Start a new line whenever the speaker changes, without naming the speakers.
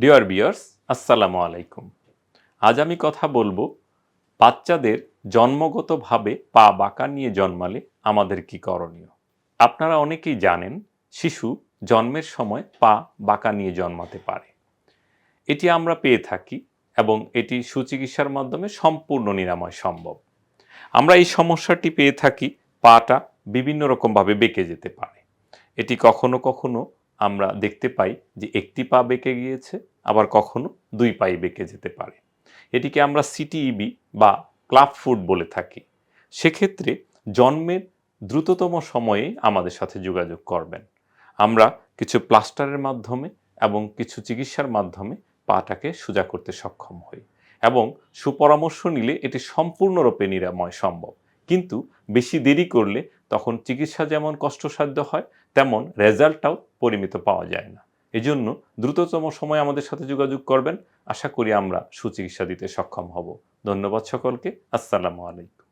Deer বিয়ার্স আসসালামু আলাইকুম। আজ আমি কথা বলব বাচ্চাদের জন্মগতভাবে পা বাঁকা নিয়ে জন্মালে আমাদের কি করণীয়? আপনারা অনেকেই জানেন, শিশু জন্মের সময় পা বাঁকা নিয়ে জন্মাতে পারে। এটি আমরা পেয়ে থাকি এবং এটি সুচিকিৎসার মাধ্যমে সম্পূর্ণ নিরাময় সম্ভব। আমরা এই সমস্যাটি পেয়ে থাকি পাটা বিভিন্ন রকমভাবে বেঁকে যেতে পারে। এটি কখনো কখনো আমরা দেখতে পাই যে একটি পা বেঁকে গিয়েছে, আবার কখনো দুই পাই বেঁকে যেতে পারে। এটিকে আমরা সিটিইবি বা ক্লাব ফুড বলে থাকি। সেক্ষেত্রে জন্মের দ্রুততম সময়ে আমাদের সাথে যোগাযোগ করবেন। আমরা কিছু প্লাস্টারের মাধ্যমে এবং কিছু চিকিৎসার মাধ্যমে পাটাকে সোজা করতে সক্ষম হই এবং সুপরামর্শ নিলে এটি সম্পূর্ণরূপে নিরাময় সম্ভব। কিন্তু বেশি দেরি করলে তখন চিকিৎসা যেমন কষ্টসাধ্য হয়, তেমন রেজাল্টটাও পরিমিত পাওয়া যায় না। এজন্য দ্রুততম সময় আমাদের সাথে যোগাযোগ করবেন। আশা করি আমরা সুচিকিৎসা দিতে সক্ষম হব। ধন্যবাদ সকলকে। আসসালামু আলাইকুম।